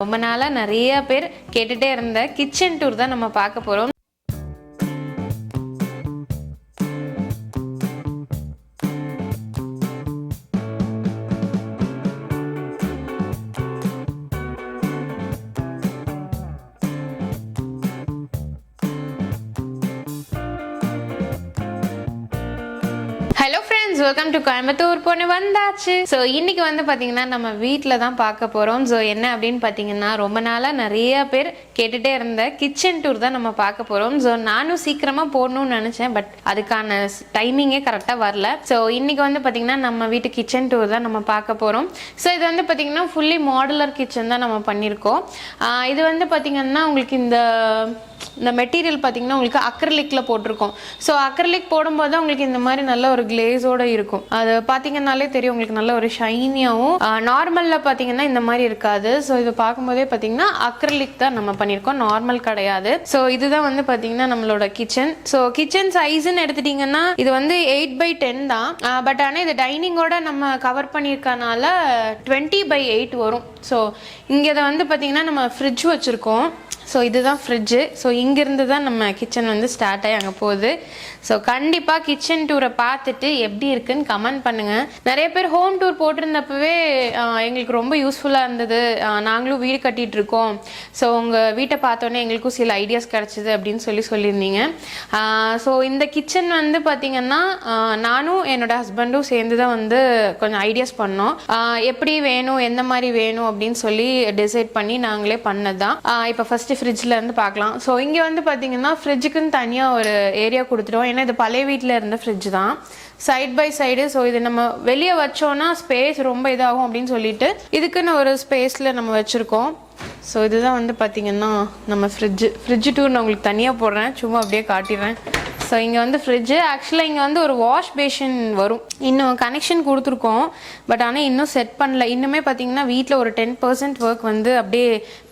ரொம்ப நாளாக நிறைய பேர் கேட்டுட்டே இருந்த கிச்சன் டூர் தான் நம்ம பார்க்க போகிறோம் கோயம்புத்தூர் பொண்ணு வந்தாச்சு. ஸோ இன்னைக்கு வந்து பார்த்தீங்கன்னா நம்ம வீட்டில் தான் பார்க்க போகிறோம் ஸோ என்ன அப்படின்னு பார்த்தீங்கன்னா ரொம்ப நாளாக நிறைய பேர் கேட்டுகிட்டே இருந்த கிச்சன் டூர் தான் நம்ம பார்க்க போகிறோம் ஸோ நானும் சீக்கிரமாக போடணும்னு நினச்சேன். பட் அதுக்கான டைமிங்கே கரெக்டாக வரல. ஸோ இன்னைக்கு வந்து பார்த்தீங்கன்னா நம்ம வீட்டு கிச்சன் டூர் தான் நம்ம பார்க்க போகிறோம் ஸோ இது வந்து பார்த்தீங்கன்னா ஃபுல்லி மாடுலர் கிச்சன் தான் நம்ம பண்ணியிருக்கோம். இது வந்து பார்த்தீங்கன்னா உங்களுக்கு இந்த இந்த மெட்டீரியல் பார்த்தீங்கன்னா உங்களுக்கு அக்ரலிக்கில் போட்டிருக்கோம். ஸோ அக்ரலிக் போடும்போது தான் உங்களுக்கு இந்த மாதிரி நல்ல ஒரு கிளேஸோடு இருக்கும். அது பார்த்தீங்கன்னாலே தெரியும் உங்களுக்கு நல்ல ஒரு ஷைனியாகவும் நார்மலில் பார்த்தீங்கன்னா இந்த மாதிரி இருக்காது. ஸோ இது பார்க்கும்போதே பார்த்தீங்கன்னா அக்ரலிக் தான் நம்ம பண்ணியிருக்கோம். நார்மல் கிடையாது. ஸோ இதுதான் வந்து பார்த்தீங்கன்னா நம்மளோட கிச்சன் ஸோ கிச்சன் சைஸ்ன்னு எடுத்துட்டிங்கன்னா இது வந்து எயிட் பை டென் தான். பட் ஆனால் இது டைனிங்கோட நம்ம கவர் பண்ணியிருக்கனால டுவெண்ட்டி பை எயிட் வரும். ஸோ இங்கே இதை வந்து பார்த்தீங்கன்னா நம்ம ஃப்ரிட்ஜ் வச்சுருக்கோம். ஸோ இதுதான் ஃப்ரிட்ஜு ஸோ இங்கேருந்து தான் நம்ம கிச்சன் வந்து ஸ்டார்ட் ஆகி அங்கே போகுது. ஸோ கண்டிப்பாக கிச்சன் டூரை பார்த்துட்டு எப்படி இருக்குன்னு கமெண்ட் பண்ணுங்கள் நிறைய பேர் ஹோம் டூர் போட்டிருந்தப்பவே எங்களுக்கு ரொம்ப யூஸ்ஃபுல்லாக இருந்தது. நாங்களும் வீடு கட்டிகிட்டு இருக்கோம். ஸோ உங்கள் வீட்டை பார்த்தோன்னே எங்களுக்கும் சில ஐடியாஸ் கிடச்சிது அப்படின்னு சொல்லி சொல்லியிருந்தீங்க. ஸோ இந்த கிச்சன் வந்து பார்த்திங்கன்னா நானும் என்னோட ஹஸ்பண்டும் சேர்ந்து தான் வந்து கொஞ்சம் ஐடியாஸ் பண்ணோம். எப்படி வேணும் எந்த மாதிரி வேணும் அப்படின்னு சொல்லி டிசைட் பண்ணி நாங்களே பண்ணது தான் இப்போ ஃபஸ்ட்டு ஃப்ரிட்ஜ்லேருந்து பார்க்கலாம். ஸோ இங்கே வந்து பார்த்தீங்கன்னா ஃப்ரிட்ஜுக்குன்னு தனியாக ஒரு ஏரியா கொடுத்துருவோம். ஏன்னா இது பழைய வீட்டில் இருந்த ஃப்ரிட்ஜ் தான். சைட் பை சைடு ஸோ இது நம்ம வெளியே வச்சோன்னா ஸ்பேஸ் ரொம்ப இதாகும் அப்படின்னு சொல்லிட்டு இதுக்குன்னு ஒரு ஸ்பேஸில் நம்ம வச்சுருக்கோம். ஸோ இதுதான் வந்து பார்த்தீங்கன்னா நம்ம ஃப்ரிட்ஜு ஃப்ரிட்ஜு டூர் நான் உங்களுக்கு தனியாக போடுறேன். சும்மா அப்படியே காட்டிடுறேன். ஸோ இங்கே வந்து ஃப்ரிட்ஜு ஆக்சுவலாக இங்கே வந்து ஒரு வாஷ் பேஷின் வரும். இன்னும் கனெக்ஷன் கொடுத்துருக்கோம். பட் ஆனால் இன்னும் செட் பண்ணல. இன்னுமே பார்த்தீங்கன்னா வீட்டில் ஒரு டென் பர்சன்ட் ஒர்க் வந்து அப்படியே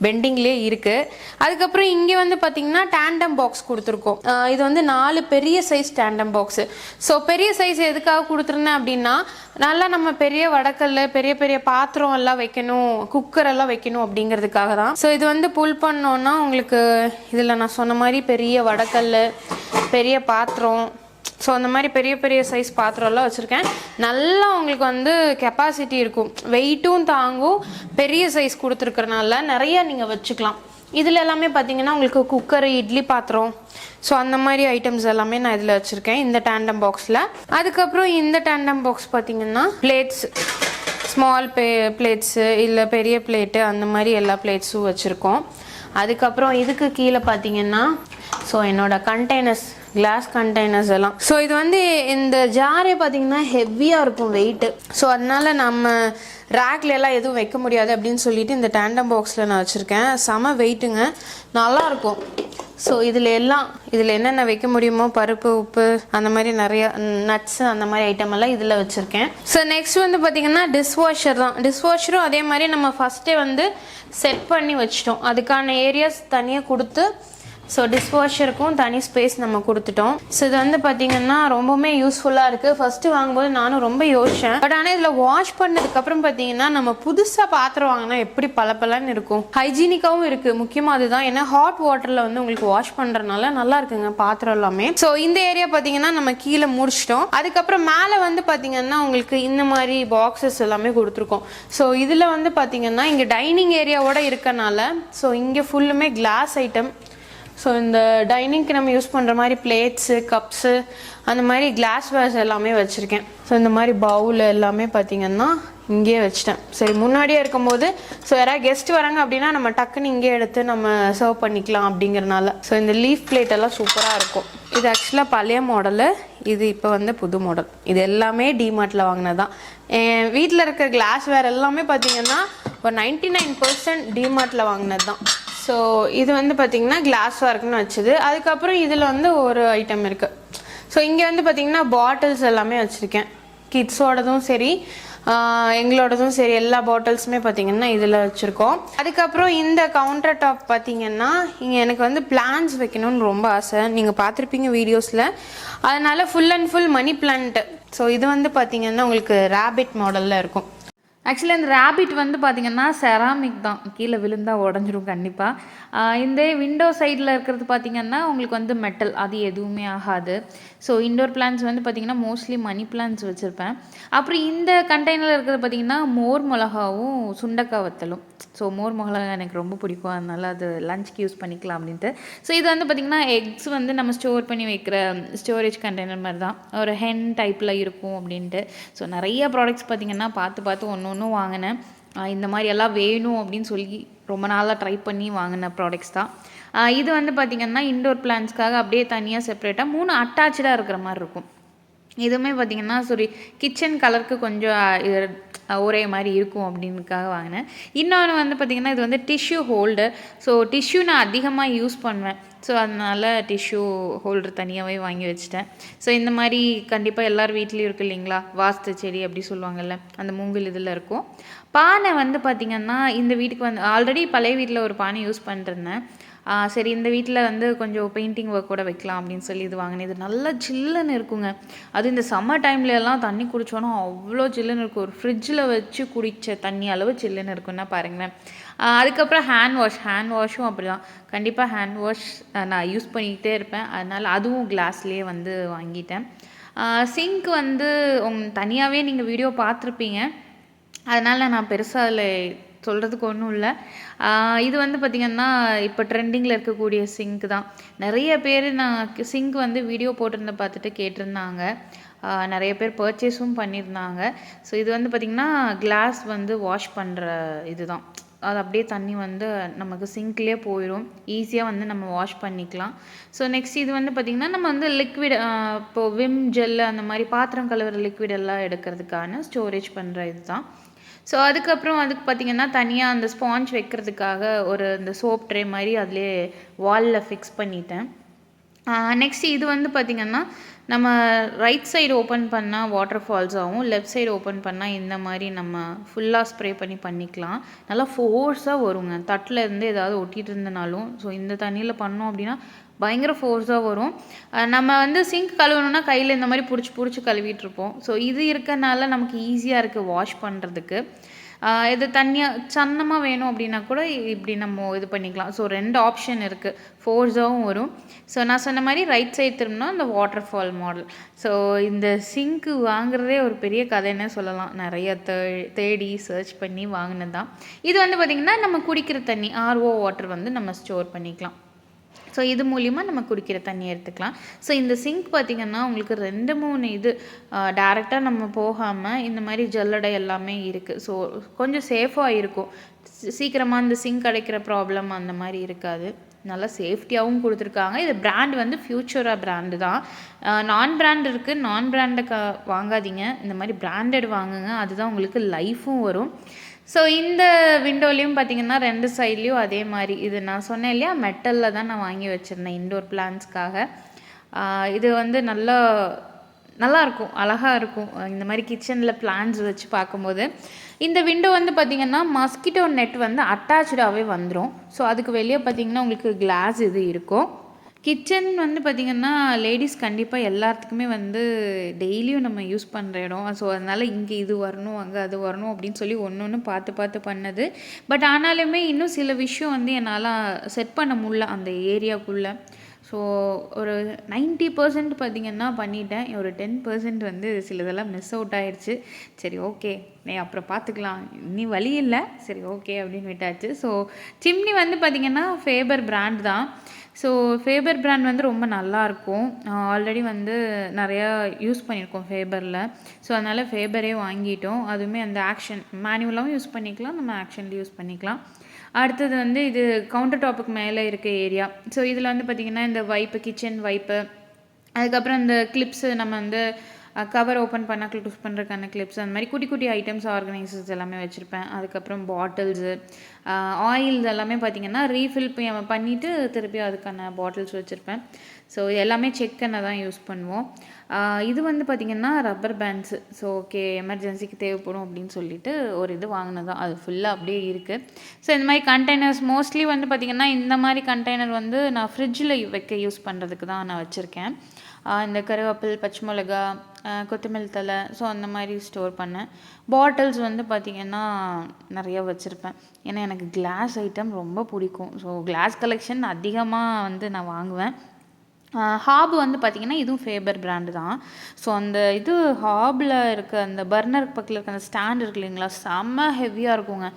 பெண்டிங்லேயே இருக்குது அதுக்கப்புறம் இங்கே வந்து பார்த்தீங்கன்னா டேண்டம் பாக்ஸ் கொடுத்துருக்கோம். இது வந்து நாலு பெரிய சைஸ் டேண்டம் பாக்ஸு ஸோ பெரிய சைஸ் எதுக்காக கொடுத்துருந்தேன் அப்படின்னா நல்லா நம்ம பெரிய வடக்கல்ல பெரிய பெரிய பாத்திரம் எல்லாம் வைக்கணும் குக்கர் எல்லாம் வைக்கணும் அப்படிங்கிறதுக்காக தான். ஸோ இது வந்து புல் பண்ணோன்னா உங்களுக்கு இதில் நான் சொன்ன மாதிரி பெரிய வடக்கல் பெரிய பாத்திரம். ஸோ அந்த மாதிரி பெரிய பெரிய சைஸ் பாத்திரம்லாம் வச்சுருக்கேன். நல்லா உங்களுக்கு வந்து கெப்பாசிட்டி இருக்கும். வெயிட்டும் தாங்கும். பெரிய சைஸ் கொடுத்துருக்கறனால நிறைய நீங்கள் வச்சுக்கலாம். இதில் எல்லாமே பார்த்தீங்கன்னா உங்களுக்கு குக்கர் இட்லி பாத்திரம். ஸோ அந்த மாதிரி ஐட்டம்ஸ் எல்லாமே நான் இதில் வச்சுருக்கேன். இந்த டேண்டம் பாக்ஸில் அதுக்கப்புறம் இந்த டேண்டம் பாக்ஸ் பார்த்தீங்கன்னா பிளேட்ஸ் ஸ்மால் பே பிளேட்ஸு இல்லை பெரிய பிளேட்டு அந்த மாதிரி எல்லா பிளேட்ஸும் வச்சுருக்கோம். அதுக்கப்புறம் இதுக்கு கீழே பார்த்தீங்கன்னா ஸோ என்னோடய கண்டெய்னர்ஸ் கிளாஸ் கண்டெய்னர்ஸ் எல்லாம். ஸோ இது வந்து இந்த ஜாரே பார்த்தீங்கன்னா ஹெவியாக இருக்கும் வெயிட்டு ஸோ அதனால நம்ம ரேக்ல எல்லாம் எதுவும் வைக்க முடியாது அப்படின்னு சொல்லிட்டு இந்த டேண்டம் பாக்ஸில் நான் வச்சுருக்கேன். செம வெயிட்டுங்க நல்லாயிருக்கும் ஸோ இதில் எல்லாம் இதில் என்னென்ன வைக்க முடியுமோ பருப்பு உப்பு அந்த மாதிரி நிறைய நட்ஸு அந்த மாதிரி ஐட்டம் எல்லாம் இதில் வச்சுருக்கேன். ஸோ நெக்ஸ்ட் வந்து பார்த்திங்கன்னா டிஷ்வாஷர் தான். டிஷ்வாஷரும் அதே மாதிரி நம்ம ஃபஸ்ட்டே வந்து செட் பண்ணி வச்சிட்டோம். அதுக்கான ஏரியாஸ் தனியாக கொடுத்து ஸோ டிஷ்வாஷருக்கும் தனி ஸ்பேஸ் நம்ம கொடுத்துட்டோம். ஸோ இது வந்து பார்த்தீங்கன்னா ரொம்பவுமே யூஸ்ஃபுல்லாக இருக்குது ஃபஸ்ட்டு வாங்கும்போது நானும் ரொம்ப யோசித்தேன் பட் ஆனால் இதில் வாஷ் பண்ணதுக்கப்புறம் பார்த்தீங்கன்னா நம்ம புதுசாக பாத்திரம் வாங்கினா எப்படி பளபளன்னு இருக்கும். ஹைஜீனிக்காகவும் இருக்குது முக்கியமாக அதுதான். ஏன்னா ஹாட் வாட்டரில் வந்து உங்களுக்கு வாஷ் பண்ணுறதுனால நல்லா இருக்குங்க பாத்திரம் எல்லாமே. ஸோ இந்த ஏரியா பார்த்தீங்கன்னா நம்ம கீழே முடிச்சிட்டோம். அதுக்கப்புறம் மேலே வந்து பார்த்தீங்கன்னா உங்களுக்கு இந்த மாதிரி பாக்ஸஸ் எல்லாமே கொடுத்துருக்கோம். ஸோ இதில் வந்து பார்த்தீங்கன்னா இங்கே டைனிங் ஏரியாவோட இருக்கனால ஸோ இங்கே ஃபுல்லுமே கிளாஸ் ஐட்டம் ஸோ இந்த டைனிங்க்கு நம்ம யூஸ் பண்ணுற மாதிரி பிளேட்ஸு கப்ஸு அந்த மாதிரி கிளாஸ் வேர்ஸ் எல்லாமே வச்சுருக்கேன். ஸோ இந்த மாதிரி பவுல் எல்லாமே பார்த்தீங்கன்னா இங்கேயே வச்சிட்டேன். சரி முன்னாடியே இருக்கும்போது ஸோ யாராவது கெஸ்ட் வராங்க அப்படின்னா நம்ம டக்குன்னு இங்கே எடுத்து நம்ம சர்வ் பண்ணிக்கலாம் அப்படிங்கிறனால. ஸோ இந்த லீஃப் பிளேட் எல்லாம் சூப்பராக இருக்கும். இது ஆக்சுவலாக பழைய மாடலு இது இப்போ வந்து புது மாடல் இது எல்லாமே டிமார்ட்டில் வாங்கினது தான் என் வீட்டில் இருக்கிற கிளாஸ் வேர் எல்லாமே பார்த்தீங்கன்னா ஒரு நைன்டி நைன் பர்சன்ட் டிமார்ட்டில் வாங்கினது தான் ஸோ இது வந்து பார்த்தீங்கன்னா கிளாஸ் ஒர்க்னு வச்சுது. அதுக்கப்புறம் இதில் வந்து ஒரு ஐட்டம் இருக்குது ஸோ இங்கே வந்து பார்த்தீங்கன்னா பாட்டில்ஸ் எல்லாமே வச்சுருக்கேன். கிட்ஸோடதும் சரி எங்களோடதும் சரி எல்லா பாட்டில்ஸுமே பார்த்தீங்கன்னா இதில் வச்சுருக்கோம். அதுக்கப்புறம் இந்த கவுண்டர் டாப் பார்த்தீங்கன்னா இங்கே எனக்கு வந்து பிளான்ஸ் வைக்கணும்னு ரொம்ப ஆசை. நீங்கள் பார்த்துருப்பீங்க வீடியோஸில் அதனால் full and full money plant so இது வந்து பார்த்தீங்கன்னா உங்களுக்கு ரேபிட் மாடலில் இருக்கும். ஆக்சுவலி அந்த ரேபிட் வந்து பார்த்திங்கன்னா செராமிக் தான். கீழே விழுந்தால் உடஞ்சிரும் கண்டிப்பாக இந்த விண்டோ சைடில் இருக்கிறது பார்த்திங்கன்னா உங்களுக்கு வந்து மெட்டல் அது எதுவுமே ஆகாது. ஸோ இண்டோர் பிளான்ஸ் வந்து பார்த்திங்கன்னா மோஸ்ட்லி மணி பிளான்ஸ் வச்சுருப்பேன். அப்புறம் இந்த கண்டெய்னரில் இருக்கிறது பார்த்திங்கன்னா மோர் மிளகாவும் சுண்டக்காய் வத்தலும். ஸோ மோர் மிளகா எனக்கு ரொம்ப பிடிக்கும். அதனால் அது லஞ்சுக்கு யூஸ் பண்ணிக்கலாம் அப்படின்ட்டு. ஸோ இது வந்து பார்த்திங்கன்னா எக்ஸ் வந்து நம்ம ஸ்டோர் பண்ணி வைக்கிற ஸ்டோரேஜ் கண்டெய்னர் மாதிரி தான். ஒரு ஹென் டைப்பில் இருக்கும் அப்படின்ட்டு. ஸோ நிறைய ப்ராடக்ட்ஸ் பார்த்திங்கன்னா பார்த்து பார்த்து ஒன்று ஒன்றும் வாங்கினேன். இந்த மாதிரி எல்லாம் வேணும் அப்படின்னு சொல்லி ரொம்ப நாளாக ட்ரை பண்ணி வாங்கின ப்ராடக்ட்ஸ் தான். இது வந்து பார்த்திங்கன்னா இண்டோர் பிளான்ஸ்க்காக அப்படியே தனியாக செப்பரேட்டாக மூணு அட்டாச்சாக இருக்கிற மாதிரி இருக்கும். இதுவுமே பார்த்தீங்கன்னா சாரி கிச்சன் கலருக்கு கொஞ்சம் இது, ஒரே மாதிரி இருக்கும் அப்படின்னுக்காக வாங்கினேன். இன்னொன்று வந்து பார்த்திங்கன்னா இது வந்து டிஷ்யூ ஹோல்டர் ஸோ டிஷ்யூ நான் அதிகமாக யூஸ் பண்ணுவேன். ஸோ அதனால் டிஷ்யூ ஹோல்டர் தனியாகவே வாங்கி வச்சிட்டேன். ஸோ இந்த மாதிரி கண்டிப்பாக எல்லார் வீட்லேயும் இருக்கு இல்லைங்களா? வாஸ்து செடி அப்படி சொல்லுவாங்கள்ல அந்த மூங்கில் இதில் இருக்கும். பானை வந்து பார்த்திங்கன்னா இந்த வீட்டுக்கு வந்து ஆல்ரெடி பழைய வீட்டில் ஒரு பானை யூஸ் பண்ணிருந்தேன் சரி இந்த வீட்டில் வந்து கொஞ்சம் பெயிண்டிங் ஒர்க் கூட வைக்கலாம் அப்படின்னு சொல்லி இது வாங்கினேன். இது நல்லா சில்லுன்னு இருக்குங்க. அது இந்த சம்மர் டைம்ல எல்லாம் தண்ணி குடித்தோன்னா அவ்வளோ சில்லுன்னு இருக்கும். ஒரு ஃப்ரிட்ஜில் வச்சு குடித்த தண்ணி அளவு சில்லுன்னு இருக்குன்னா பாருங்களேன். அதுக்கப்புறம் ஹேண்ட் வாஷ் ஹேண்ட் வாஷும் அப்படி தான் கண்டிப்பாக ஹேண்ட் வாஷ் நான் யூஸ் பண்ணிக்கிட்டே இருப்பேன். அதனால் அதுவும் கிளாஸ்லேயே வந்து வாங்கிட்டேன். சிங்க் வந்து உங் தனியாகவே நீங்கள் வீடியோ பார்த்துருப்பீங்க. அதனால் நான் பெருசாக அதில் சொல்கிறதுக்கு ஒன்றும் இல்லை. இது வந்து பார்த்திங்கன்னா இப்போ ட்ரெண்டிங்கில் இருக்கக்கூடிய சிங்க் தான். நிறைய பேர் நான் சிங்க் வந்து வீடியோ போட்டிருந்த பார்த்துட்டு கேட்டிருந்தாங்க. நிறைய பேர் பர்ச்சேஸும் பண்ணியிருந்தாங்க. ஸோ இது வந்து பார்த்திங்கன்னா கிளாஸ் வந்து வாஷ் பண்ணுற இதுதான். அது அப்படியே தண்ணி வந்து நமக்கு சிங்க்லேயே போயிடும் ஈஸியாக வந்து நம்ம வாஷ் பண்ணிக்கலாம். ஸோ நெக்ஸ்ட் இது வந்து பார்த்திங்கன்னா நம்ம வந்து லிக்விட் இப்போது விம் ஜெல் அந்த மாதிரி பாத்திரம் கழுவுற லிக்விட் எல்லாம் எடுக்கிறதுக்கான ஸ்டோரேஜ் பண்ணுற இதுதான். ஸோ அதுக்கப்புறம் அதுக்கு பார்த்திங்கன்னா தனியாக அந்த ஸ்பாஞ்ச் வைக்கிறதுக்காக ஒரு இந்த சோப் ட்ரே மாதிரி அதிலே வாலில் ஃபிக்ஸ் பண்ணிட்டேன். நெக்ஸ்ட் இது வந்து பார்த்திங்கன்னா நம்ம ரைட் சைடு ஓப்பன் பண்ணால் வாட்டர் ஃபால்ஸ் ஆகும் லெஃப்ட் சைடு ஓப்பன் பண்ணால் இந்த மாதிரி நம்ம ஃபுல்லாக ஸ்ப்ரே பண்ணி பண்ணிக்கலாம். நல்லா ஃபோர்ஸாக வருங்க. தட்டில் இருந்து ஏதாவது ஒட்டிகிட்டு இருந்தனாலும் ஸோ இந்த தண்ணியில் பண்ணோம் அப்படின்னா பயங்கர ஃபோர்ஸாக வரும். நம்ம வந்து சிங்க் கழுவணும்னா கையில் இந்த மாதிரி பிடிச்சி பிடிச்சி கழுவிட்டுருப்போம். ஸோ இது இருக்கனால நமக்கு ஈஸியாக இருக்குது வாஷ் பண்ணுறதுக்கு இது தனியாக சன்னமாக வேணும் அப்படின்னா கூட இப்படி நம்ம இது பண்ணிக்கலாம். ஸோ ரெண்டு ஆப்ஷன் இருக்குது ஃபோர்ஸாகவும் வரும். ஸோ நான் சொன்ன மாதிரி ரைட் சைடு திரும்பினா இந்த வாட்டர் ஃபால் மாடல் ஸோ இந்த சிங்க்கு வாங்குறதே ஒரு பெரிய கதைன்னு சொல்லலாம். நிறைய தே தேடி சர்ச் பண்ணி வாங்கினது தான் இது வந்து பார்த்திங்கன்னா நம்ம குடிக்கிற தண்ணி ஆர்ஓ வாட்டர் வந்து நம்ம ஸ்டோர் பண்ணிக்கலாம். ஸோ இது மூலிமா நம்ம குடிக்கிற தண்ணி எடுத்துக்கலாம். ஸோ இந்த சிங்க் பார்த்திங்கன்னா உங்களுக்கு ரெண்டு மூணு இது டேரெக்டாக நம்ம போகாமல் இந்த மாதிரி ஜல்லடை எல்லாமே இருக்குது ஸோ கொஞ்சம் சேஃபாக இருக்கும். சீக்கிரமாக இந்த சிங்க் அடைக்கிற ப்ராப்ளம் அந்த மாதிரி இருக்காது. நல்லா சேஃப்டியாகவும் கொடுத்துருக்காங்க. இது பிராண்ட் வந்து ஃப்யூச்சரா பிராண்டு தான். நான் பிராண்ட் இருக்குது நான் பிராண்டை க வாங்காதீங்க. இந்த மாதிரி பிராண்டட் வாங்குங்க. அதுதான் உங்களுக்கு லைஃபும் வரும். ஸோ இந்த விண்டோலையும் பார்த்தீங்கன்னா ரெண்டு சைட்லேயும் அதே மாதிரி. இது நான் சொன்னேன் இல்லையா? மெட்டலில் தான் நான் வாங்கி வச்சுருந்தேன் இண்டோர் பிளான்ஸ்க்காக இது வந்து நல்லா நல்லா இருக்கும். அழகாக இருக்கும். இந்த மாதிரி கிச்சனில் பிளான்ஸ் வச்சு பார்க்கும்போது. இந்த விண்டோ வந்து பார்த்திங்கன்னா மஸ்கிட்டோ நெட் வந்து அட்டாச்சாகவே வந்துடும் ஸோ அதுக்கு வெளியே பார்த்திங்கன்னா உங்களுக்கு கிளாஸ் இது இருக்கும். கிச்சன் வந்து பார்த்திங்கன்னா லேடிஸ் கண்டிப்பாக எல்லாத்துக்குமே வந்து டெய்லியும் நம்ம யூஸ் பண்ணுற இடம். ஸோ அதனால் இங்கே இது வரணும் அங்கே அது வரணும் அப்படின்னு சொல்லி ஒன்று ஒன்று பார்த்து பார்த்து பண்ணது. பட் ஆனாலுமே இன்னும் சில விஷயம் வந்து என்னால் செட் பண்ண முடில அந்த ஏரியாக்குள்ளே ஸோ ஒரு நைன்ட்டி பர்சன்ட் பார்த்திங்கன்னா பண்ணிட்டேன். ஒரு டென் பர்சன்ட் வந்து சிலதெல்லாம் மிஸ் அவுட் ஆயிடுச்சு சரி ஓகே நீ அப்புறம் பார்த்துக்கலாம். நீ வழி இல்லை. சரி ஓகே அப்படின்னு விட்டாச்சு. ஸோ சிம்னி வந்து பார்த்திங்கன்னா ஃபேபர் பிராண்ட் தான். ஸோ ஃபேபர் பிராண்ட் வந்து ரொம்ப நல்லாயிருக்கும் ஆல்ரெடி வந்து நிறையா யூஸ் பண்ணியிருக்கோம் ஃபேபரில் ஸோ அதனால் ஃபேபரே வாங்கிட்டோம். அதுவுமே அந்த ஆக்ஷன் மேனுவலாகவும் யூஸ் பண்ணிக்கலாம். நம்ம ஆக்ஷன்லேயும் யூஸ் பண்ணிக்கலாம். அடுத்தது வந்து இது கவுண்டர் டாப்புக்கு மேலே இருக்க ஏரியா ஸோ இதில் வந்து பார்த்திங்கன்னா இந்த வைப்பு கிச்சன் வைப்பு அதுக்கப்புறம் இந்த கிளிப்ஸு நம்ம வந்து கவர் ஓப்பன் பண்ணால் க்ளோஸ் பண்ணுறதுக்கான கிளிப்ஸ் அந்த மாதிரி குட்டி குட்டி ஐட்டம்ஸ் ஆர்கனைசர்ஸ் எல்லாமே வச்சுருப்பேன். அதுக்கப்புறம் பாட்டில்ஸு ஆயில் எல்லாமே பார்த்திங்கன்னா ரீஃபில் பண்ணிவிட்டு திருப்பி அதுக்கான பாட்டில்ஸ் வச்சுருப்பேன். ஸோ எல்லாமே செக் பண்ண தான் யூஸ் பண்ணுவோம். இது வந்து பார்த்திங்கன்னா ரப்பர் பேண்ட்ஸு ஸோ ஓகே எமர்ஜென்சிக்கு தேவைப்படும் அப்படின்னு சொல்லிட்டு ஒரு இது வாங்கினது தான். அது ஃபுல்லாக அப்படியே இருக்குது ஸோ இந்த மாதிரி கண்டெய்னர்ஸ் மோஸ்ட்லி வந்து பார்த்திங்கன்னா இந்த மாதிரி கண்டெய்னர் வந்து நான் ஃப்ரிட்ஜில் வைக்க யூஸ் பண்ணுறதுக்கு தான் நான் வச்சுருக்கேன். இந்த கருவேப்பில் பச்சை மிளகா கொத்தமல்லி தழை ஸோ அந்த மாதிரி ஸ்டோர் பண்ணேன். பாட்டில்ஸ் வந்து பார்த்திங்கன்னா நிறைய வச்சுருப்பேன். ஏன்னா எனக்கு கிளாஸ் ஐட்டம் ரொம்ப பிடிக்கும். ஸோ கிளாஸ் கலெக்ஷன் அதிகமாக வந்து நான் வாங்குவேன். ஹாப் வந்து பார்த்திங்கன்னா இதுவும் ஃபேபர் பிராண்டு தான். ஸோ அந்த இது ஹாபில் இருக்க அந்த பர்னர் பக்கத்தில் இருக்க அந்த ஸ்டாண்ட் இருக்கு இல்லைங்களா செம்ம ஹெவியாக இருக்குங்க.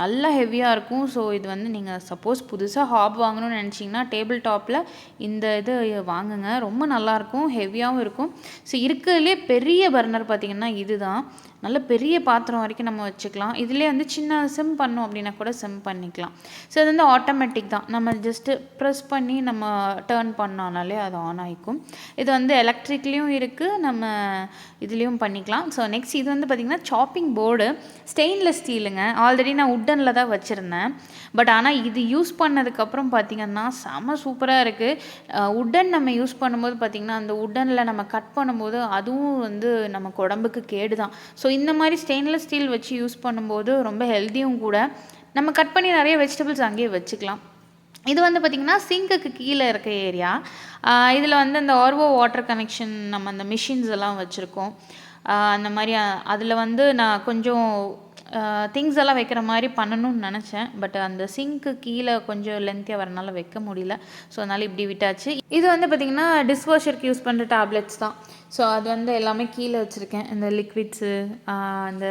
நல்லா ஹெவியாக இருக்கும். ஸோ இது வந்து நீங்கள் சப்போஸ் புதுசாக ஹாப் வாங்கணும்னு நினச்சிங்கன்னா டேபிள் டாப்பில் இந்த இது வாங்குங்க. ரொம்ப நல்லாயிருக்கும் ஹெவியாகவும் இருக்கும். ஸோ இருக்கிறதுலே பெரிய பர்னர் பார்த்திங்கன்னா இதுதான். நல்ல பெரிய பாத்திரம் வரைக்கும் நம்ம வச்சுக்கலாம். இதுலேயே வந்து சின்ன சிம் பண்ணோம் அப்படின்னா கூட சிம் பண்ணிக்கலாம். ஸோ இது வந்து ஆட்டோமேட்டிக் தான். நம்ம ஜஸ்ட்டு ப்ரெஸ் பண்ணி நம்ம டேர்ன் பண்ணோனாலே அது ஆன் ஆகிக்கும் இது வந்து எலக்ட்ரிக்லேயும் இருக்குது நம்ம இதுலேயும் பண்ணிக்கலாம். ஸோ நெக்ஸ்ட் இது வந்து பார்த்திங்கன்னா சாப்பிங் போர்டு ஸ்டெயின்லெஸ் ஸ்டீலுங்க ஆல்ரெடி நான் உட்டனில் தான் வச்சுருந்தேன். பட் ஆனால் இது யூஸ் பண்ணதுக்கப்புறம் பார்த்திங்கன்னா செம சூப்பராக இருக்குது உட்டன் நம்ம யூஸ் பண்ணும்போது பார்த்திங்கன்னா அந்த உட்டனில் நம்ம கட் பண்ணும்போது அதுவும் வந்து நமக்கு உடம்புக்கு கேடு தான் ஸோ இந்த மாதிரி ஸ்டெயின்லெஸ் ஸ்டீல் வச்சு யூஸ் பண்ணும்போது ரொம்ப ஹெல்த்தியும் கூட. நம்ம கட் பண்ணி நிறைய வெஜிடபிள்ஸ் அங்கேயே வச்சுக்கலாம். இது வந்து பார்த்திங்கன்னா சிங்குக்கு கீழே இருக்க ஏரியா இதில் வந்து அந்த ஆர்வோ வாட்டர் கனெக்ஷன் நம்ம அந்த மிஷின்ஸ் எல்லாம் வச்சுருக்கோம். அந்த மாதிரி அதில் வந்து நான் கொஞ்சம் திங்ஸ் எல்லாம் வைக்கிற மாதிரி பண்ணணும்னு நினச்சேன். பட் அந்த சிங்க்கு கீழே கொஞ்சம் லென்த்தியாக வரனால வைக்க முடியல. ஸோ அதனால் இப்படி விட்டாச்சு. இது வந்து பார்த்திங்கன்னா டிஸ்வாஷருக்கு யூஸ் பண்ணுற டேப்லெட்ஸ் தான். ஸோ அது வந்து எல்லாமே கீழே வச்சுருக்கேன். இந்த லிக்விட்ஸு அந்த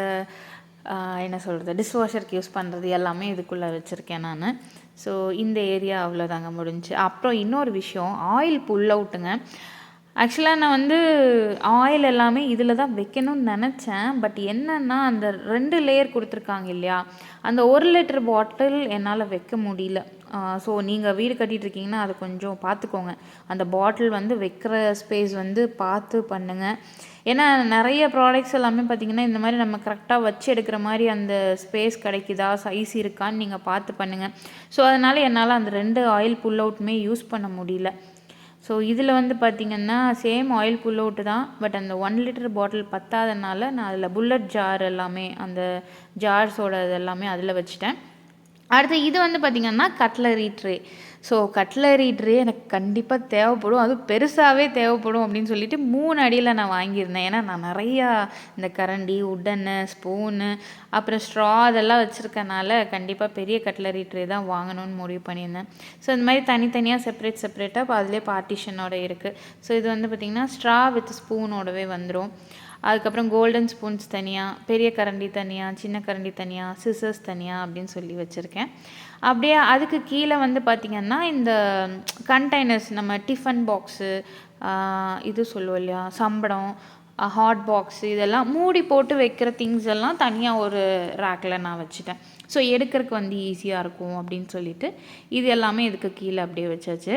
என்ன சொல்கிறது டிஷ்வாஷருக்கு யூஸ் பண்ணுறது எல்லாமே இதுக்குள்ளே வச்சுருக்கேன் நான். ஸோ இந்த ஏரியா அவ்வளோதாங்க முடிஞ்சு. அப்புறம் இன்னொரு விஷயம் ஆயில் புல் அவுட்டுங்க ஆக்சுவலாக நான் வந்து ஆயில் எல்லாமே இதில் தான் வைக்கணும்னு நினச்சேன். பட் என்னன்னா அந்த ரெண்டு லேயர் கொடுத்துருக்காங்க இல்லையா? அந்த ஒரு லிட்டர் பாட்டில் என்னால் வைக்க முடியல. ஸோ நீங்கள் வீடு கட்டிகிட்ருக்கீங்கன்னா அதை கொஞ்சம் பார்த்துக்கோங்க. அந்த பாட்டில் வந்து வைக்கிற ஸ்பேஸ் வந்து பார்த்து பண்ணுங்கள் ஏன்னா நிறைய ப்ராடக்ட்ஸ் எல்லாமே பார்த்தீங்கன்னா இந்த மாதிரி நம்ம கரெக்டாக வச்சு எடுக்கிற மாதிரி அந்த ஸ்பேஸ் கிடைக்குதா? சைஸ் இருக்கான்னு நீங்கள் பார்த்து பண்ணுங்கள் ஸோ அதனால் என்னால் அந்த ரெண்டு ஆயில் புல் அவுட்டுமே யூஸ் பண்ண முடியல. ஸோ இதில் வந்து பார்த்திங்கன்னா சேம் ஆயில் புல் தான். பட் அந்த ஒன் லிட்டர் பாட்டில் பத்தாதனால நான் அதில் புல்லட் ஜார் எல்லாமே அந்த ஜார்ஸோட இது எல்லாமே அதில் வச்சுட்டேன். அடுத்து இது வந்து பார்த்திங்கன்னா cutlery tray so cutlery tray எனக்கு கண்டிப்பாக தேவைப்படும். அதுவும் பெருசாகவே தேவைப்படும் அப்படின்னு சொல்லிட்டு மூணு அடியில் நான் வாங்கியிருந்தேன். ஏன்னா நான் நிறையா இந்த கரண்டி உட்டன்னு ஸ்பூனு அப்புறம் ஸ்ட்ரா அதெல்லாம் வச்சுருக்கனால கண்டிப்பாக பெரிய கட்லரி ட்ரே தான் வாங்கணும்னு முடிவு பண்ணியிருந்தேன். ஸோ இந்த மாதிரி தனித்தனியாக செப்பரேட் செப்பரேட்டாக இப்போ அதிலே பார்ட்டிஷனோட இருக்குது ஸோ இது வந்து பார்த்திங்கன்னா ஸ்ட்ரா வித் ஸ்பூனோடவே வந்துடும் அதுக்கப்புறம் கோல்டன் ஸ்பூன்ஸ் தனியாக பெரிய கரண்டி தனியாக சின்ன கரண்டி தனியாக சிசர்ஸ் தனியாக அப்படின்னு சொல்லி வச்சுருக்கேன். அப்படியே அதுக்கு கீழே வந்து பார்த்திங்கன்னா இந்த கண்டெய்னர்ஸ் நம்ம டிஃபன் பாக்ஸு இது சொல்லுவோம் இல்லையா சம்படம் ஹாட் பாக்ஸ் இதெல்லாம் மூடி போட்டு வைக்கிற திங்ஸ் எல்லாம் தனியாக ஒரு ரேக்கில் நான் வச்சுட்டேன். ஸோ எடுக்கிறதுக்கு வந்து ஈஸியாக இருக்கும் அப்படின்னு சொல்லிட்டு இது எல்லாமே இதுக்கு கீழே அப்படியே வச்சாச்சு.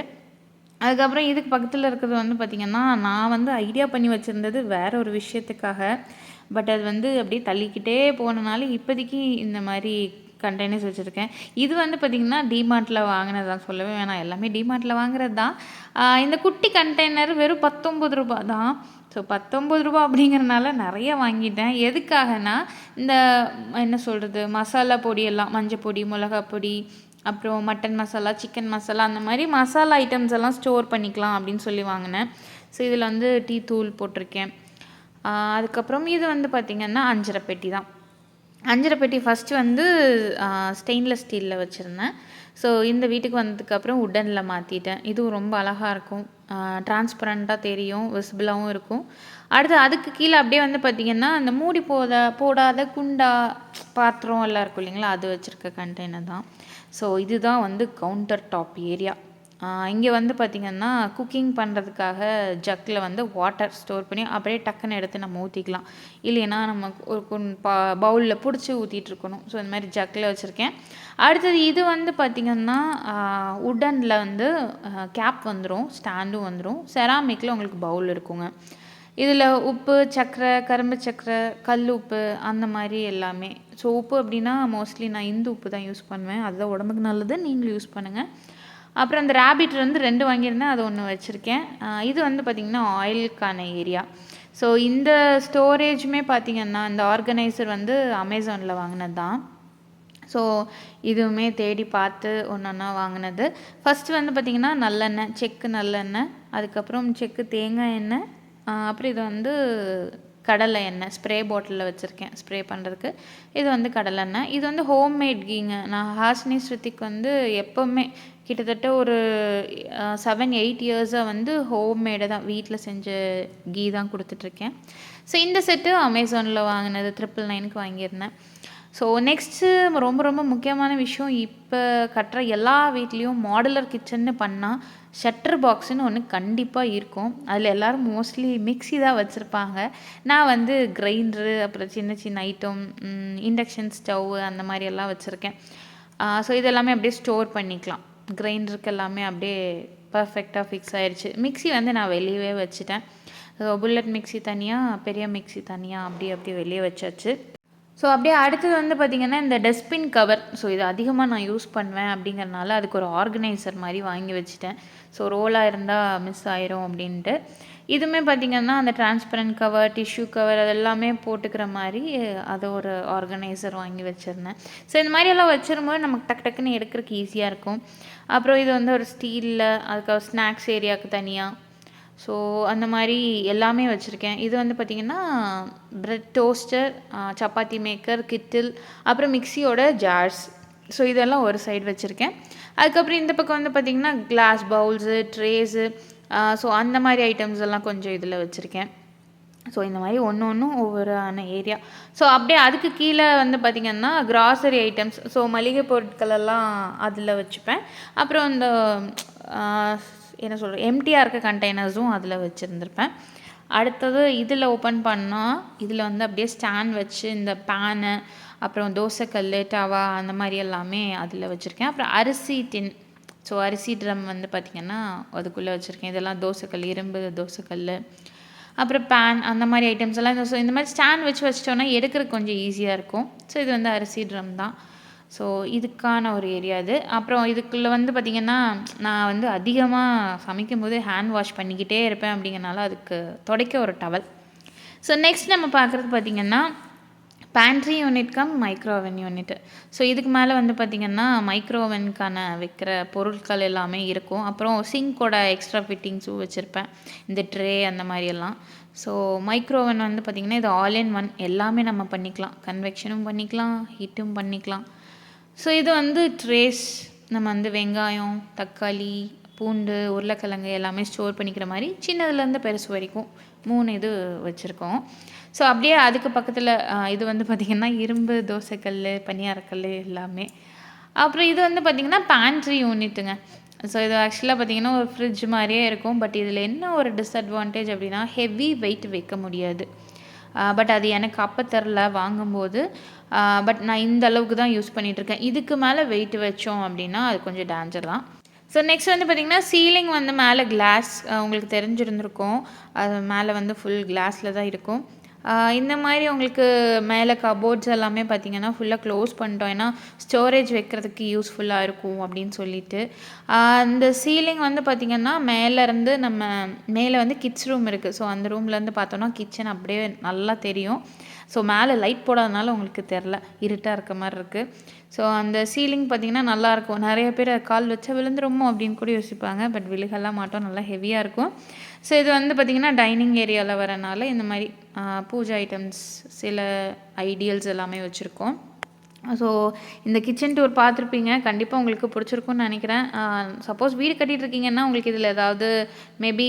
அதுக்கப்புறம் இதுக்கு பக்கத்தில் இருக்கிறது வந்து பார்த்திங்கன்னா நான் வந்து ஐடியா பண்ணி வச்சுருந்தது வேற ஒரு விஷயத்துக்காக. பட் அது வந்து அப்படியே தள்ளிக்கிட்டே போனனால இப்போதைக்கு இந்த மாதிரி கண்டெய்னர்ஸ் வச்சுருக்கேன். இது வந்து பார்த்திங்கன்னா டிமார்ட்டில் வாங்கினது தான். சொல்லவே வேணாம். எல்லாமே டிமார்ட்டில் வாங்குறது தான். இந்த குட்டி கண்டெய்னர் வெறும் பத்தொம்பது ரூபா தான். ஸோ பத்தொம்பது ரூபா அப்படிங்கிறனால நிறைய வாங்கிட்டேன். எதுக்காகனா இந்த என்ன சொல்கிறது மசாலா பொடி எல்லாம் மஞ்சள் பொடி மிளகாப் பொடி அப்புறம் மட்டன் மசாலா சிக்கன் மசாலா அந்த மாதிரி மசாலா ஐட்டம்ஸ் எல்லாம் ஸ்டோர் பண்ணிக்கலாம் அப்படின்னு சொல்லி வாங்கினேன். ஸோ இதில் வந்து டீ தூள் போட்டிருக்கேன். அதுக்கப்புறம் இது வந்து பார்த்திங்கன்னா அஞ்சரை பெட்டி தான். அஞ்சரை பெட்டி ஃபஸ்ட்டு வந்து ஸ்டெயின்லெஸ் ஸ்டீலில் வச்சுருந்தேன். ஸோ இந்த வீட்டுக்கு வந்ததுக்கப்புறம் உட்டனில் மாற்றிட்டேன் இதுவும் ரொம்ப அழகாக இருக்கும். டிரான்ஸ்பரண்ட்டாக தெரியும் விசிபிளாகவும் இருக்கும். அடுத்து அதுக்கு கீழே அப்படியே வந்து பார்த்திங்கன்னா அந்த மூடி போத போடாத குண்டா பாத்திரம் எல்லாம் இருக்கும் இல்லைங்களா? அது வச்சுருக்க கண்டெய்னர் தான். ஸோ இதுதான் வந்து கவுண்டர் டாப் ஏரியா இங்கே வந்து பார்த்திங்கன்னா குக்கிங் பண்ணுறதுக்காக ஜக்கில் வந்து வாட்டர் ஸ்டோர் பண்ணி அப்படியே டக்குன்னு எடுத்து நம்ம ஊற்றிக்கலாம் இல்லைன்னா நம்ம ஒரு பா பவுலில் பிடிச்சி ஊற்றிட்டுருக்கணும் ஸோ இந்த மாதிரி ஜக்கில் வச்சுருக்கேன். அடுத்தது இது வந்து பார்த்திங்கன்னா உடனில் வந்து கேப் வந்துடும் ஸ்டாண்டும் வந்துடும் செராமிக்கில் உங்களுக்கு பவுல் இருக்குங்க. இதில் உப்பு சர்க்கரை கரும்பு சர்க்கரை கல் உப்பு அந்த மாதிரி எல்லாமே. ஸோ உப்பு அப்படின்னா மோஸ்ட்லி நான் இந்து உப்பு தான் யூஸ் பண்ணுவேன். அதுதான் உடம்புக்கு நல்லது நீங்களும் யூஸ் பண்ணுங்கள் அப்புறம் அந்த ரேபிட் வந்து ரெண்டு வாங்கியிருந்தேன் அது ஒன்று வச்சுருக்கேன். இது வந்து பார்த்திங்கன்னா ஆயிலுக்கான ஏரியா ஸோ இந்த ஸ்டோரேஜுமே பார்த்திங்கன்னா இந்த ஆர்கனைசர் வந்து அமேசானில் வாங்கினது தான் ஸோ இதுவுமே தேடி பார்த்து ஒன்று ஒன்றா வாங்கினது. ஃபஸ்ட்டு வந்து பார்த்திங்கன்னா நல்லெண்ணெய் செக்கு நல்லெண்ணெய் அதுக்கப்புறம் செக்கு தேங்காய் எண்ணெய் அப்புறம் இது வந்து கடலை எண்ணெய் ஸ்ப்ரே பாட்டிலில் வச்சுருக்கேன். ஸ்ப்ரே பண்ணுறதுக்கு இது வந்து கடலெண்ணெய் இது வந்து ஹோம்மேட் கீங்க. நான் ஹாசினி ஸ்ருதிக்கு வந்து எப்போவுமே கிட்டத்தட்ட ஒரு செவன் எயிட் இயர்ஸாக வந்து ஹோம்மேடை தான் வீட்டில் செஞ்ச கீ தான் கொடுத்துட்ருக்கேன். ஸோ இந்த செட்டு அமேசானில் வாங்கினது ட்ரிபிள் நைனுக்கு வாங்கியிருந்தேன். ஸோ நெக்ஸ்ட்டு ரொம்ப ரொம்ப முக்கியமான விஷயம் இப்போ கட்டுற எல்லா வீட்லேயும் மாடுலர் கிச்சன்னு பண்ணால் ஷட்டர் பாக்ஸுன்னு ஒன்று கண்டிப்பாக இருக்கும். அதில் எல்லோரும் மோஸ்ட்லி மிக்ஸி தான் வச்சுருப்பாங்க. நான் வந்து கிரைண்டரு அப்புறம் சின்ன சின்ன ஐட்டம் இண்டக்ஷன் ஸ்டவ் அந்த மாதிரி எல்லாம் வச்சுருக்கேன். ஸோ இதெல்லாமே அப்படியே ஸ்டோர் பண்ணிக்கலாம். கிரைண்டருக்கு எல்லாமே அப்படியே பர்ஃபெக்டாக ஃபிக்ஸ் ஆகிடுச்சு மிக்ஸி வந்து நான் வெளியவே வச்சுட்டேன். புல்லட் மிக்ஸி தனியாக பெரிய மிக்ஸி தனியாக அப்படி அப்படியே வெளியே வச்சாச்சு. ஸோ அப்படியே அடுத்தது வந்து பார்த்திங்கன்னா இந்த டஸ்ட்பின் கவர் ஸோ இது அதிகமாக நான் யூஸ் பண்ணுவேன் அப்படிங்கறனால அதுக்கு ஒரு ஆர்கனைசர் மாதிரி வாங்கி வச்சுட்டேன். ஸோ ரோலாக இருந்தால் மிஸ் ஆயிரும் அப்படின்ட்டு. இதுவுமே பார்த்திங்கன்னா அந்த டிரான்ஸ்பரண்ட் கவர் டிஷ்யூ கவர் அது எல்லாமே போட்டுக்கிற மாதிரி அதை ஒரு ஆர்கனைசர் வாங்கி வச்சுருந்தேன். ஸோ இந்த மாதிரி எல்லாம் வச்சிரும்போது நமக்கு டக்கு டக்குன்னு எடுக்கிறதுக்கு ஈஸியாக இருக்கும். அப்புறம் இது வந்து ஒரு ஸ்டீலில் அதுக்கு ஸ்நாக்ஸ் ஏரியாவுக்கு தனியாக ஸோ அந்த மாதிரி எல்லாமே வச்சுருக்கேன். இது வந்து பார்த்திங்கன்னா ப்ரெட் டோஸ்டர் சப்பாத்தி மேக்கர் கிட்டில் அப்புறம் மிக்சியோட ஜார்ஸ் ஸோ இதெல்லாம் ஒரு சைடு வச்சுருக்கேன். அதுக்கப்புறம் இந்த பக்கம் வந்து பார்த்திங்கன்னா கிளாஸ் பவுல்ஸு ட்ரேஸு ஸோ அந்த மாதிரி ஐட்டம்ஸ் எல்லாம் கொஞ்சம் இதில் வச்சுருக்கேன். ஸோ இந்த மாதிரி ஒன்று ஒன்றும் ஒவ்வொரு ஆன ஏரியா ஸோ அப்படியே அதுக்கு கீழே வந்து பார்த்திங்கன்னா கிராசரி ஐட்டம்ஸ் ஸோ மளிகை பொருட்கள் எல்லாம் அதில் வச்சுப்பேன். அப்புறம் இந்த என்ன சொல்கிறது எம்டியாக இருக்க கண்டெய்னர்ஸும் அதில் வச்சுருந்துருப்பேன். அடுத்தது இதில் ஓப்பன் பண்ணால் இதில் வந்து அப்படியே ஸ்டாண்ட் வச்சு இந்த பேனு அப்புறம் தோசைக்கல் டவா அந்த மாதிரி எல்லாமே அதில் வச்சுருக்கேன். அப்புறம் அரிசி டின் ஸோ அரிசி ட்ரம் வந்து பார்த்திங்கன்னா அதுக்குள்ளே வச்சுருக்கேன். இதெல்லாம் தோசைக்கல் இரும்பு தோசைக்கல் அப்புறம் பேன் அந்த மாதிரி ஐட்டம்ஸ் எல்லாம். இந்த- ஸோ இந்த மாதிரி ஸ்டாண்ட் வச்சு வச்சிட்டோன்னா எடுக்கிறதுக்கு கொஞ்சம் ஈஸியாக இருக்கும். ஸோ இது வந்து அரிசி ட்ரம் தான். ஸோ இதுக்கான ஒரு ஏரியா இது அப்புறம் இதுக்குள்ளே வந்து பார்த்திங்கன்னா நான் வந்து அதிகமாக சமைக்கும்போது ஹேண்ட் வாஷ் பண்ணிக்கிட்டே இருப்பேன் அப்படிங்கறனால அதுக்கு துடைக்க ஒரு டவல் ஸோ நெக்ஸ்ட் நம்ம பார்க்குறது பார்த்திங்கன்னா pantry unit cum microwave unit so இதுக்கு மேலே வந்து பார்த்திங்கன்னா மைக்ரோவனுக்கான வைக்கிற பொருட்கள் எல்லாமே இருக்கும். அப்புறம் சிங்கோட எக்ஸ்ட்ரா ஃபிட்டிங்ஸும் வச்சுருப்பேன். இந்த ட்ரே அந்த மாதிரி எல்லாம். ஸோ மைக்ரோவன் வந்து பார்த்திங்கன்னா இது ஆல் இன் ஒன் எல்லாமே நம்ம பண்ணிக்கலாம். கன்வெக்ஷனும் பண்ணிக்கலாம் ஹீட்டும் பண்ணிக்கலாம். ஸோ இது வந்து ட்ரேஸ் நம்ம வந்து வெங்காயம் தக்காளி பூண்டு உருளைக்கிழங்கு எல்லாமே ஸ்டோர் பண்ணிக்கிற மாதிரி சின்னதுலேருந்து பெருசு வரைக்கும் மூணு இது வச்சுருக்கோம். ஸோ அப்படியே அதுக்கு பக்கத்தில் இது வந்து பார்த்திங்கன்னா இரும்பு தோசைக்கல் பனியாரக்கல் எல்லாமே. அப்புறம் இது வந்து பார்த்திங்கன்னா பேண்ட்ரி யூனிட்டுங்க ஸோ இது ஆக்சுவலாக பார்த்திங்கன்னா ஒரு ஃப்ரிட்ஜ் மாதிரியே இருக்கும். பட் இதில் என்ன ஒரு டிஸ்அட்வான்டேஜ் அப்படின்னா ஹெவி வெயிட் வைக்க முடியாது. பட் அது எனக்கு அப்போ தெரில. வாங்கும்போது பட் நான் இந்த அளவுக்கு தான் யூஸ் பண்ணிகிட்ருக்கேன் இதுக்கு மேலே வெயிட் வச்சோம் அப்படின்னா அது கொஞ்சம் டேஞ்சர் தான். ஸோ நெக்ஸ்ட் வந்து பார்த்திங்கன்னா சீலிங் வந்து மேலே கிளாஸ் உங்களுக்கு தெரிஞ்சிருந்திருக்கும். அது மேலே வந்து ஃபுல் கிளாஸில் தான் இருக்கும். இந்த மாதிரி உங்களுக்கு மேலே கபோர்ட்ஸ் எல்லாமே பார்த்தீங்கன்னா ஃபுல்லாக க்ளோஸ் பண்ணிட்டோம். ஏன்னா ஸ்டோரேஜ் வைக்கிறதுக்கு யூஸ்ஃபுல்லாக இருக்கும் அப்படின்னு சொல்லிட்டு. அந்த சீலிங் வந்து பார்த்திங்கன்னா மேலேருந்து நம்ம மேலே வந்து கிட்ஸ் ரூம் இருக்குது ஸோ அந்த ரூம்லேருந்து பார்த்தோன்னா கிச்சன் அப்படியே நல்லா தெரியும். ஸோ மேலே லைட் போடாதனால உங்களுக்கு தெரில இருட்டாக இருக்க மாதிரி இருக்குது ஸோ அந்த சீலிங் பார்த்திங்கன்னா நல்லாயிருக்கும் நிறைய பேர் கால் வச்சா விழுந்துருமோ அப்படின்னு கூட யோசிப்பாங்க. பட் விழுகெல்லாம் மாட்டோம். நல்லா ஹெவியாக இருக்கும். ஸோ இது வந்து பார்த்திங்கன்னா டைனிங் ஏரியாவில் வரனால இந்த மாதிரி பூஜை ஐட்டம்ஸ் சில ஐடியல்ஸ் எல்லாமே வச்சுருக்கோம். ஸோ இந்த கிச்சன் டூர் பார்த்துருப்பீங்க. கண்டிப்பாக உங்களுக்கு பிடிச்சிருக்கும்னு நினைக்கிறேன். சப்போஸ் வீடு கட்டிகிட்டு இருக்கீங்கன்னா உங்களுக்கு இதில் ஏதாவது மேபி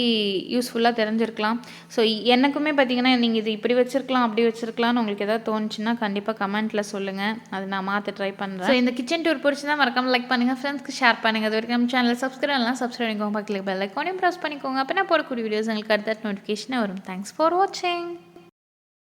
யூஸ்ஃபுல்லாக தெரிஞ்சிருக்கலாம். ஸோ எனக்குமே பார்த்தீங்கன்னா நீங்கள் இது இப்படி வச்சுருக்கலாம் அப்படி வச்சுருக்கலாம்னு உங்களுக்கு ஏதாவது தோணுச்சுன்னா கண்டிப்பாக கமெண்ட்டில் சொல்லுங்கள் அதை நான் மாற்ற ட்ரை பண்ணுறேன் ஸோ இந்த கிச்சன் டூர் பிடிச்சிருந்தா மறக்காமல் லைக் பண்ணுங்கள் ஃப்ரெண்ட்ஸ்க்கு ஷேர் பண்ணுங்கள் அது வரைக்கும் நம்ம சேனலில் சப்ஸ்கிரைப் எல்லாம் சப்ஸ்கிரைப் பண்ணிக்கோங்க. பக்கத்தில் பெல் ஐக்கானையும் ப்ரெஸ் பண்ணிக்கோங்க. அப்போ நான் போடக்கூடிய வீடியோஸ் உங்களுக்கு அடுத்த நோட்டிஃபிகேஷனாக வரும். தேங்க்ஸ் ஃபார் வாட்சிங்